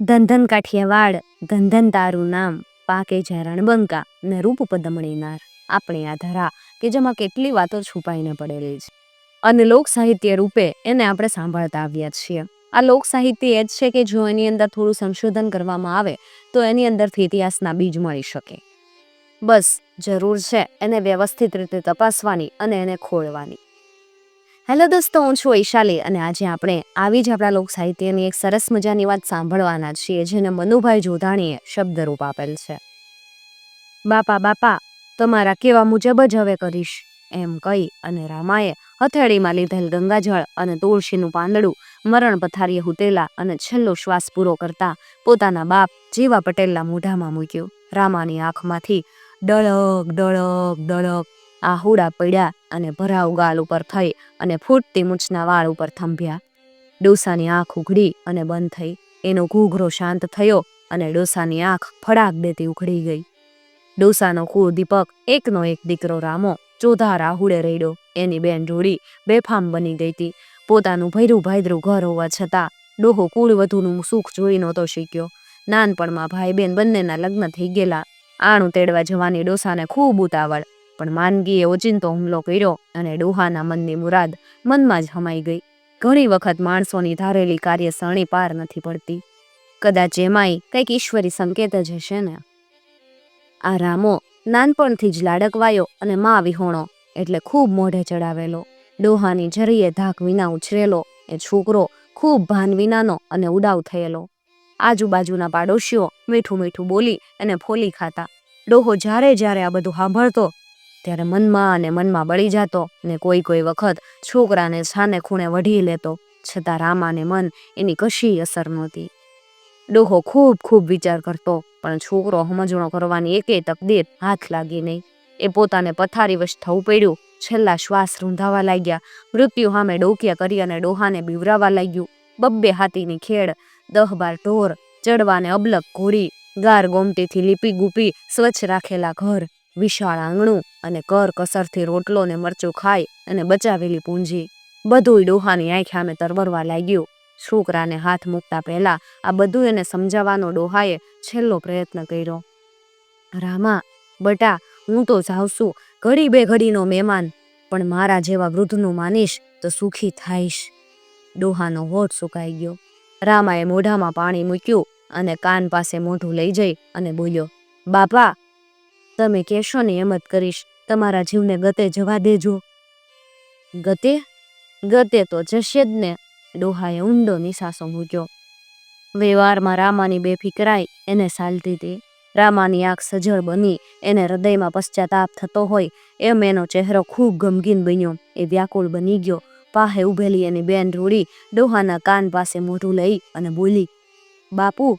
ધનધન કાઠિયાવાડ ધંધન તારું નામ પાકે છે રણબંકા ને રૂપ પદમણીનાર આપણી આ ધરા કે જેમાં કેટલી વાતો છુપાઈને પડેલી છે. અને લોક સાહિત્ય રૂપે એને આપણે સાંભળતા આવ્યા છીએ. આ લોક સાહિત્ય એ જ છે કે જો એની અંદર થોડું સંશોધન કરવામાં આવે, તો એની અંદરથી ઇતિહાસના બીજ મળી શકે. બસ, જરૂર છે એને વ્યવસ્થિત રીતે તપાસવાની અને એને ખોળવાની. હેલો દોસ્તો, હું છું વૈશાલી અને આજે આપણે આવી જ આપણા લોક સાહિત્યની એક સરસ મજાની વાત સાંભળવાના છીએ, જેને મનુભાઈ જોધાણીએ શબ્દરૂપ આપેલ છે. બાપા બાપા, તમારા કેવા મુજબ જ હવે કરીશ, એમ કહી અને રામાએ હથેળીમાં લીધેલ ગંગાજળ અને તુલસીનું પાંદડું, મરણ પથારીએ હુતેલા અને છેલ્લો શ્વાસ પૂરો કરતા પોતાના બાપ જીવા પટેલના મોઢામાં મૂક્યું. રામાની આંખમાંથી ડળક ડળક ડળક આહુડા પડ્યા અને ભરાવ ગાલ ઉપર થઈ અને ફૂટતી મૂછના વાળ ઉપર થંભ્યા. ડોસાની આંખ ઉઘડી અને બંધ થઈ. એનો ઘૂઘરો શાંત થયો અને ડોસાની આંખ ફડાક દેતી ઉઘડી ગઈ. ડોસાનો કુળ દીપક એકનો એક દીકરો રામો ચોધા રાહુડે રેડ્યો. એની બેન જોડી બેફામ બની ગઈ હતી. પોતાનું ભૈરું ભાઈદરું ઘર હોવા છતાં ડોહો કુળ વધુનું સુખ જોઈ નહોતો શીખ્યો. નાનપણમાં ભાઈ બેન બંનેના લગ્ન થઈ ગયેલા. આણું તેડવા જવાની ડોસાને ખૂબ ઉતાવળ પણ માનગીએ ઓચિંતો હુમલો કર્યો અને ડોહાના મનની મુરાદ મનમાં જ હમાઈ ગઈ. ઘણી વખત માણસોની ધારેલી કાર્યસરણી પાર નથી પડતી. કદાચ એમાંય કંઈક ઈશ્વરી સંકેત જ હશે ને? આ રામો નાનપણથી જ લાડકવાયો અને મા વિહોણો એટલે ખૂબ મોઢે ચડાવેલો. ડોહાની જરીએ ધાક વિના ઉછરેલો, એ છોકરો ખૂબ ભાન વિનાનો અને ઉડાવ થયેલો. આજુબાજુના પાડોશીઓ મીઠું મીઠું બોલી અને ફોલી ખાતા. ડોહો જ્યારે જ્યારે આ બધું સાંભળતો ત્યારે મનમાં અને મનમાં બળી જતો ને કોઈ કોઈ વખત છોકરાને છાને ખૂણે વઢી લેતો, છતાં રામાને મન એની કશી અસર નહોતી. ડોહો ખૂબ ખૂબ વિચાર કરતો, પણ છોકરો સમજણો કરવાની એકેય તકદીર હાથ લાગી નહીં. એ પોતાને પથારીવશ થવું પડ્યું, છેલ્લા શ્વાસ રૂંધાવા લાગ્યા, મૃત્યુ સામે ડોકિયા કરી અને ડોહાને બીવરાવા લાગ્યું. બબ્બે હાથીની ખેડ, દહ બાર ઢોર, ચડવાને અબલક ઘોડી ગાર ગોમતીથી લીપી ગુપી સ્વચ્છ રાખેલા ઘર. વિશાળ આંગણું અને કર કસરથી રોટલો ને મરચું ખાઈ અને બચાવેલી પૂંજી. બધુંય ડોહાની આંખ સામે તરવરવા લાગ્યું. છોકરાને હાથ મૂકતા પહેલા આ બધું એને સમજાવવાનો ડોહાએ છેલ્લો પ્રયત્ન કર્યો. રામા, બટા, હું તો જાઉં છું, ઘડી બે ઘડીનો મહેમાન, પણ મારા જેવા વૃદ્ધનું માનીશ તો સુખી થાઈશ. ડોહાનો હોઠ સુકાઈ ગયો. રામાએ મોઢામાં પાણી મૂક્યું અને કાન પાસે મોઢું લઈ જઈ અને બોલ્યો, બાપા તમે કહેશો ને એમ જ કરીશ. તમારા જીવને ગતે જવા દેજો. ગતે? ગતે તો જશે જ ને. ડોહાએ ઊંડો નિશાસો મૂક્યો. વ્યવહારમાં રામાની બેફિકરાઈ એને સાલતી હતી. રામાની આંખ સજળ બની. એને હૃદયમાં પશ્ચાતાપ થતો હોય એમ એનો ચહેરો ખૂબ ગમગીન બન્યો. એ વ્યાકુળ બની ગયો. પાહે ઉભેલી એની બેન રૂડી ડોહાના કાન પાસે મોઢું લઈ અને બોલી, બાપુ,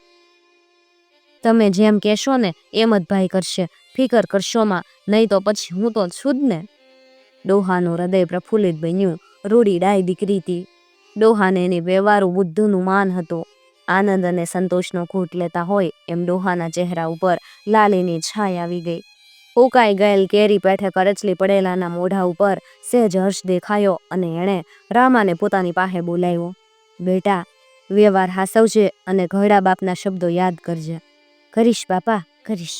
તમે જેમ કહેશો ને એમ જ ભાઈ કરશે. ફિકર કરશોમાં નહીં તો પછી હું તો છું જ ને. ડોહાનું હૃદય પ્રફુલ્લિત બન્યું રૂડી ડાય દીકરી હતી ડોહાને એની વ્યવહારુ બુદ્ધનું માન હતું. આનંદ અને સંતોષનો ઘૂંટ લેતા હોય એમ ડોહાના ચહેરા ઉપર લાલીની છાય આવી ગઈ. ઉકાઈ ગયેલ કેરી પેઠે કરચલી પડેલાના મોઢા ઉપર સહેજ હર્ષ દેખાયો અને એણે રામાને પોતાની પાસે બોલાવ્યો, બેટા, વ્યવહાર હાસવજે અને ઘરડા બાપના શબ્દો યાદ કરજે. કરીશ બાપા, કરીશ.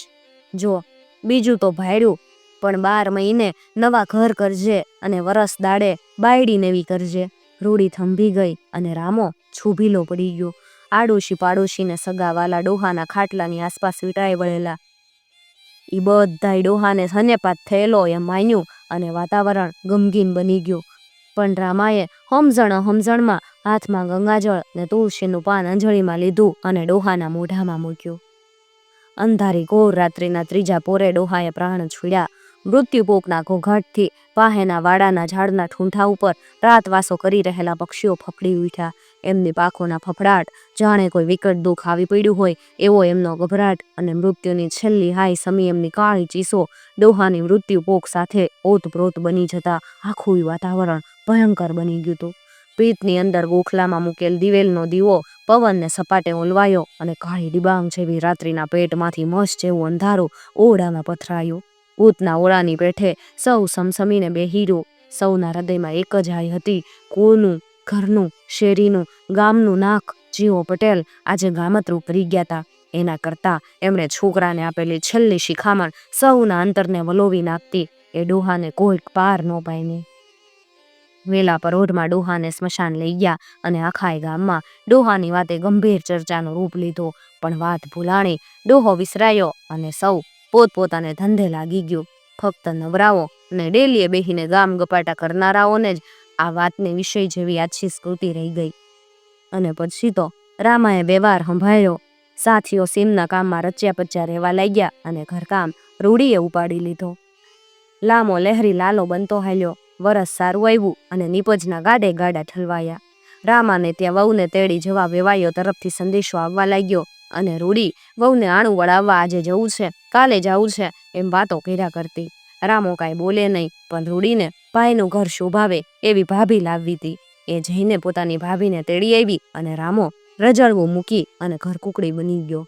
જો બીજું તો ભાડ્યું. પણ બાર મહિને નવા ઘર કરજે અને વરસ દાડે બાયડી નેવી કરજે. રૂડી થંભી ગઈ અને રામો છૂભીલો પડી ગયો. આડોશી પાડોશીને સગાવાલા ડોહાના ખાટલાની આસપાસ વીટાઈ વળેલા. એ બધાય ડોહાને સન્યપાત થયેલો એમ માન્યું અને વાતાવરણ ગમગીન બની ગયું. પણ રામાએ હમઝણ હમઝણમાં હાથમાં ગંગાજળ ને તુલસીનું પાન અંજળીમાં લીધું અને ડોહાના મોઢામાં મૂક્યું. અંધારી ઘોર રાત્રિના ત્રીજા પોરે ડોહાએ પ્રાણ છોડ્યા. મૃત્યુપોકના ઘોઘાટથી પાહેના વાડાના ઝાડના ઠૂંઠા ઉપર રાતવાસો કરી રહેલા પક્ષીઓ ફફડી ઉઠ્યા. એમની પાખોના ફફડાટ જાણે કોઈ વિકટ દુઃખ આવી પડ્યું હોય એવો એમનો ગભરાટ અને મૃત્યુની છેલ્લી હાય સમી એમની કાળી ચીસો ડોહાની મૃત્યુપોક સાથે ઓતપ્રોત બની જતા આખું વાતાવરણ ભયંકર બની ગયું હતું. પીતની અંદર ગોખલામાં મૂકેલ દિવેલનો દીવો પવનને સપાટે ઓલવાયો અને કાળી ડિબાંગ જેવી રાત્રિના પેટમાંથી મસ જેવું અંધારું ઓરડામાં પથરાયું. ભૂતના ઓળાની પેઠે સૌ સમસમીને બેહીરો. સૌના હૃદયમાં એક જ આઈ હતી કુળનું ઘરનું, શેરીનું, ગામનું નાક. જીવો પટેલ આજે ગામતરૂ કરી ગયા હતા એના કરતાં એમણે છોકરાને આપેલી છેલ્લી શિખામણ સૌના અંતરને વલોવી નાખતી એ ડોહાને કોઈ પાર ન પાયને. વેલા પરોઢમાં ડોહાને સ્મશાન લઈ ગયા અને આખાય ગામમાં ડોહાની વાતે ગંભીર ચર્ચાનો રૂપ લીધો. પણ વાત ભૂલાણી, ડોહો વિસરાયો અને સૌ પોતપોતાને ધંધે લાગી ગયું. ફક્ત નવરાઓ ને ડેલીએ બેહીને ગામ ગપાટા કરનારાઓને જ આ વાતને વિષય જેવી આછી સ્મૃતિ રહી ગઈ. અને પછી તો રામાએ વ્યવહાર સંભાળ્યો. સાથીઓ સીમના કામમાં રચ્યા પચ્યા રહેવા લાગ્યા અને ઘરકામ રૂડીએ ઉપાડી લીધો. લામો લહેરી લાલો બનતો હાલ્યો. વરસ સારું આવ્યું અને નીપજના ગાડે ગાડા ઠલવાયા. રામાને ત્યાં વહુને તેડી જવા વેવાઈઓ તરફથી સંદેશો આવવા લાગ્યો અને રૂડી, વહુને આણું વળાવવા આજે જવું છે, કાલે જવું છે એમ વાતો કર્યા કરતી. રામો કાંઈ બોલે નહીં, પણ રૂડીને, ભાઈનું ઘર શોભાવે એવી ભાભી લાવવી હતી એ જઈને પોતાની ભાભીને તેડી આવી અને રામો રજળવું મૂકી અને ઘર કુકડી બની ગયો.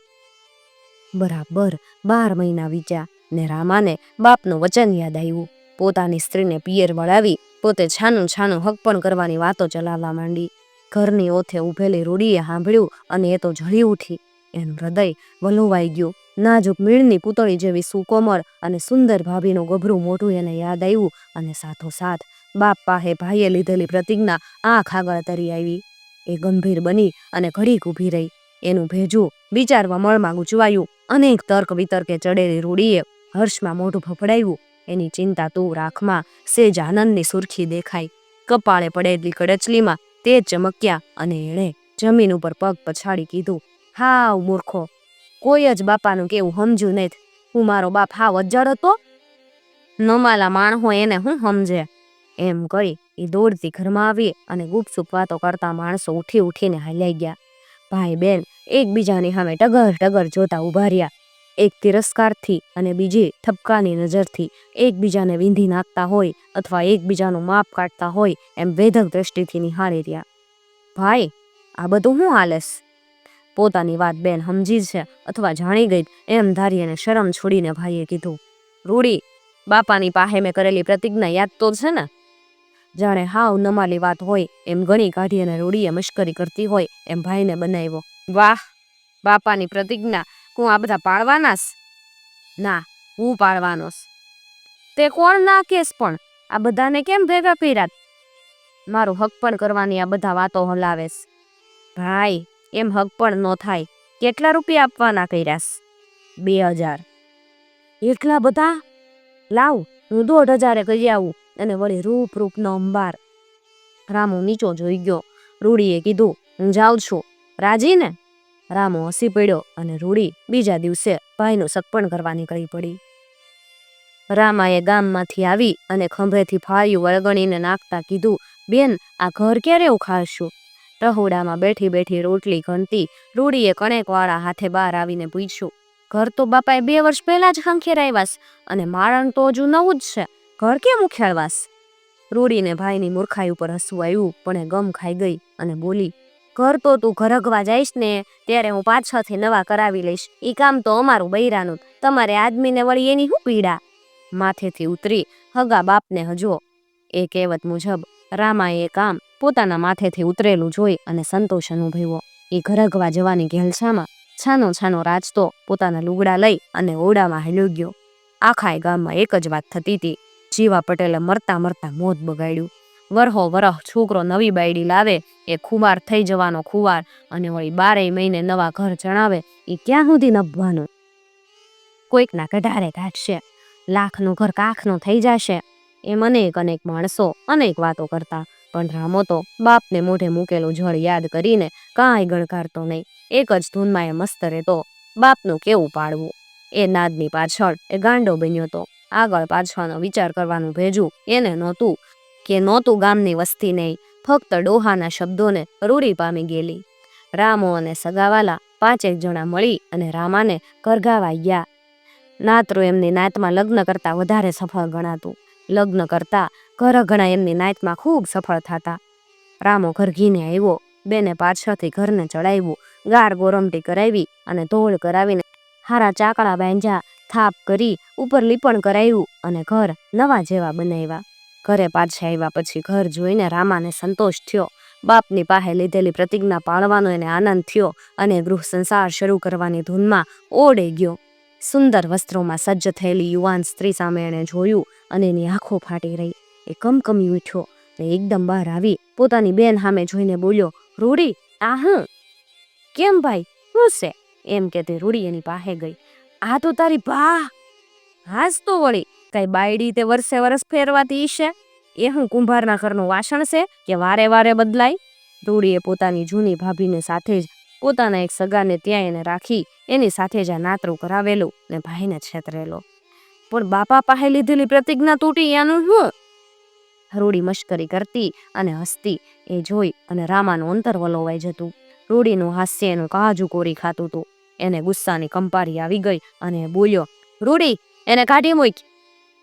બરાબર બાર મહિના વીત્યા ને રામાને બાપનું વચન યાદ આવ્યું. પોતાની સ્ત્રીને પિયર વળાવી પોતે છાનું છાનું હક પણ કરવાની વાતો ચલાવવા માંડી. ઘરની ઓથે ઊભેલી રૂડીએ સાંભળ્યું અને એ તો જળી ઉઠી. એનું હૃદય વલોવાઈ ગયું. નાજુક મીણની પૂતળી જેવી સુકોમળ અને સુંદર ભાભીનું ગભરું મોઢું એને યાદ આવ્યું અને સાથોસાથ બાપ પાહે ભાઈએ લીધેલી પ્રતિજ્ઞા આંખ આગળ તરી આવી. એ ગંભીર બની અને ઘડીક ઊભી રહી. એનું ભેજું વિચારવા મળમાં ગૂંચવાયું. અનેક તર્ક વિતર્કે ચડેલી રૂડીએ હર્ષમાં મોઢું ફફડાયું એની ચિંતા તું આંખમાં સેજ આનંદની સુરખી દેખાઈ. કપાળે પડેલી કડચલીમાં તે ચમક્યા અને એણે જમીન ઉપર પગ પછાડી કીધું, હાવ મૂર્ખો, કોઈ જ બાપાનું કેવું સમજ્યું નહીં. હું મારો બાપ હાવ અજ્જડ હતો. નમાલા માણહો એને હું સમજે? એમ કરી એ દોડતી ઘરમાં આવી અને ગુપસુપ વાતો કરતા માણસો ઉઠી ઉઠીને હલાઈ ગયા. ભાઈ બેન, એકબીજાની સામે ટગર ટગર જોતા ઊભા રહ્યા. એક તિરસ્કારથી અને બીજી ઠપકાની નજરથી એકબીજાને વીંધી નાખતા હોય અથવા એકબીજાનું માપ કાઢતા હોય એમ વેધક દ્રષ્ટિથી નિહાળી રહ્યા. ભાઈ, આ બધું હું હાલેસ પોતાની વાત બેન સમજી છે અથવા જાણી ગઈ એમ ધારી અને શરમ છોડીને ભાઈએ કીધું, રૂડી, બાપાની પાસે મેં કરેલી પ્રતિજ્ઞા યાદ તો છે ને? જાણે હાવ નમાલી વાત હોય એમ ગણી કાઢી અને રૂડીએ મશ્કરી કરતી હોય એમ ભાઈને બનાવ્યો. વાહ, બાપાની પ્રતિજ્ઞા હું આ બધા પાળવાનાસ ના, હું પાળવાનોસ તે કોણ ના કેસ પણ? આ બધાને કેમ ભેગા કર્યા? મારું હક પણ કરવાની આ બધા વાતો હલાવેશ ભાઈ, એમ હક પણ ન થાય. કેટલા રૂપિયા આપવાના કર્યાસ? બે હજાર. એટલા બધા? લાવ, હું દોઢ હજારે કરી આવું અને વળી રૂપ રૂપનો અંબાર. રામુ નીચો જોઈ ગયો. રૂડીએ કીધું, હું જાઉં છું. રાજી ને? રામો હસી પડ્યો અને રૂડી બીજા દિવસે ભાઈનું સગપણ કરવા નીકળી પડી. રામાએ ગામમાંથી આવી અને ખંભેથી ફાળ્યું વળગણીને નાખતા કીધું, બેન, આ ઘર ક્યારે ઉખાડશું? રહોડામાં બેઠી બેઠી રોટલી ઘણતી રૂડીએ કણેકવાળા હાથે બહાર આવીને પૂછ્યું, ઘર તો બાપાએ બે વર્ષ પહેલા જ હાંખેરાયવાસ અને મારણ તો હજુ નવું જ છે. ઘર કેમ ઉખેડવાસ? રૂડીને ભાઈની મૂર્ખાઈ ઉપર હસવું આવ્યું, પણ એ ગમ ખાઈ ગઈ અને બોલી ઘર તો તું ઘરગવા જઈશ ને ત્યારે હું પાછળથી નવા કરાવી લઈશ. એ કામ તો અમારું બૈરાનું. તમારે આદમીને વળી એની શું પીડા? માથેથી ઉતરી હગા બાપને હજો. એ કહેવત મુજબ રામાએ કામ પોતાના માથેથી ઉતરેલું જોઈ અને સંતોષ અનુભવ્યો એ ઘરગવા જવાની ઘેલછામાં છાનો છાનો રાચતો પોતાના લુગડા લઈ અને ઓરડામાં હાલ્યો ગયો. આખા ગામમાં એક જ વાત થતી હતી જીવા પટેલે મરતા મરતા મોત બગાડ્યું. વરહો વરહ છોકરો નવી બાયડી લાવે, એ ખુવાર થઈ જવાનો ખુવાર અને વળી બારેય મહિને નવા ઘર ચણાવે એ ક્યાં સુધી નભવાનું? કોઈકના કઢારે કાઢશે, લાખનું ઘર કાખનું થઈ જશે. એમ અનેક અનેક માણસો અનેક વાતો કરતા, પણ રામો તો બાપને મોઢે મૂકેલું જળ યાદ કરીને કાંઈ ગણકારતો નહીં. એક જ ધૂનમાં એ મસ્ત રહેતો, બાપનું કેવું પાડવું? એ નાદની પાછળ એ ગાંડો બન્યો તો, આગળ પાછળનો વિચાર કરવાનું ભેજું, એને નહોતું. કે નહોતું ગામની વસ્તી નહીં ફક્ત ડોહાના શબ્દોને રૂરી પામી ગયેલી. રામો અને સગાવાલા પાંચેક જણા મળી અને રામાને કરગાવા ગયા. નાતરો એમની નાતમાં લગ્ન કરતા વધારે સફળ ગણાતું. લગ્ન કરતા ઘર ઘણા એમની નાતમાં ખૂબ સફળ થતા. રામો ઘરઘીને આવ્યો, બેને પાછળથી ઘરને ચડાવ્યું, ગાર ગોરમટી કરાવી અને ધોળ કરાવીને હારા ચાકડા બાંધ્યા, થાપ કરી, ઉપર લીપણ કરાવ્યું અને ઘર નવા જેવા બનાવ્યા. ઘરે પાછા આવ્યા પછી ઘર જોઈને રામાને સંતોષ થયો. બાપની પાસે લીધેલી પ્રતિજ્ઞા પાળવાનો એને આનંદ થયો અને ગૃહ સંસાર શરૂ કરવાની ધૂનમાં ઓડે ગયો. સુંદર વસ્ત્રોમાં સજ્જ થયેલી યુવાન સ્ત્રી સામે એણે જોયું અને એની આંખો ફાટી રહી. એ કમકમી ઉઠ્યો ને એકદમ બહાર આવી પોતાની બેન સામે જોઈને બોલ્યો, રૂડી આ હું કેમ ભાઈ? શું છે? એમ કે તે રૂડી એની પાસે ગઈ. આ તો તારી ભા હાસ તો વળી. કઈ બાયડી તે વર્ષે વર્ષ ફેરવાતી છે? એ હું કુંભારના ઘરનું વાસણ છે કે વારે વારે બદલાય? ધૂળીએ પોતાની જૂની ભાભીને સાથે જ પોતાના એક સગાને ત્યાં એને રાખી એની સાથે જ આ નાતરું કરાવેલું ને ભાઈને છેતરેલો. પણ બાપા પાસે લીધેલી પ્રતિજ્ઞા તૂટી એનું શું રૂડી મશ્કરી કરતી અને હસતી એ જોઈ અને રામાનું અંતર વલોવાઈ જતું. રૂડીનું હાસ્ય એનું કાજુ કોરી ખાતું હતું એને ગુસ્સાની કંપારી આવી ગઈ અને બોલ્યો, રૂડી, એને કાઢી મૂક.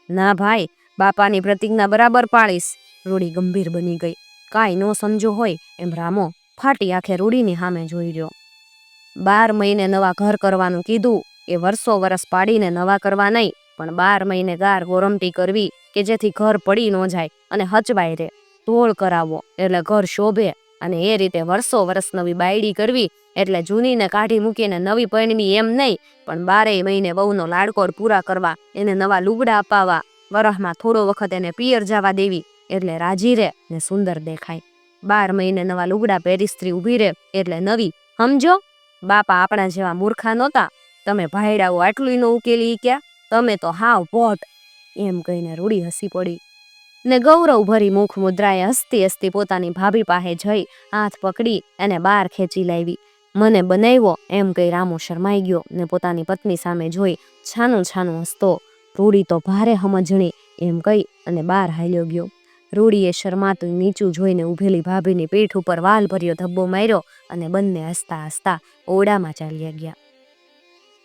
ના ભાઈ, બાપાની પ્રતિજ્ઞા બરાબર પાળીશ. રૂડી ગંભીર બની ગઈ. કાંઈ ન સમજો હોય એમ રામો ફાટી આંખે રૂડીની સામે જોઈ રહ્યો. બાર મહિને નવા ઘર કરવાનું કીધું. એ વર્ષો વરસ પાડીને નવા કરવા નહીં, પણ બાર મહિને ગાર ગોરમટી કરવી કે જેથી ઘર પડી ન જાય અને હચવાય રે. ધોળ કરાવો, એટલે ઘર શોભે. અને એ રીતે વર્ષો વર્ષ નવી બાયડી કરવી, એટલે જૂનીને કાઢી મૂકીને નવી પરણવી એમ નહીં, પણ બારેય મહિને વહુનો લાડકોડ પૂરા કરવા, એને નવા લુગડા અપાવવા, વરહમાં થોડો વખત એને પિયર જવા દેવી, એટલે રાજી રે ને સુંદર દેખાય. બાર મહિને નવા લુગડા પહેરી સ્ત્રી ઊભી રહે, એટલે નવી સમજો બાપા આપણા જેવા મૂર્ખા નહોતા. તમે ભાઈડાઓ આટલું ન ઉકેલી ક્યાં? તમે તો હાવ પોટ એમ કહીને રૂડી હસી પડી. ને ગૌરવ ભરી મુખ મુદ્રાએ હસતી હસતી પોતાની ભાભી પાસે જઈ હાથ પકડી અને બહાર ખેંચી લાવી. મને બનાવ્યો એમ કહી રામુ શરમાઈ ગયો ને પોતાની પત્ની સામે જોઈ છાનું છાનું હસતો, રૂડી તો ભારે સમજણી, એમ કહી અને બહાર હાલ્યો ગયો. રૂડીએ શરમાતું નીચું જોઈને ઊભેલી ભાભીની પીઠ ઉપર વાલ ભર્યો ધબ્બો માર્યો અને બંને હસતા હસતા ઓરડામાં ચાલ્યા ગયા.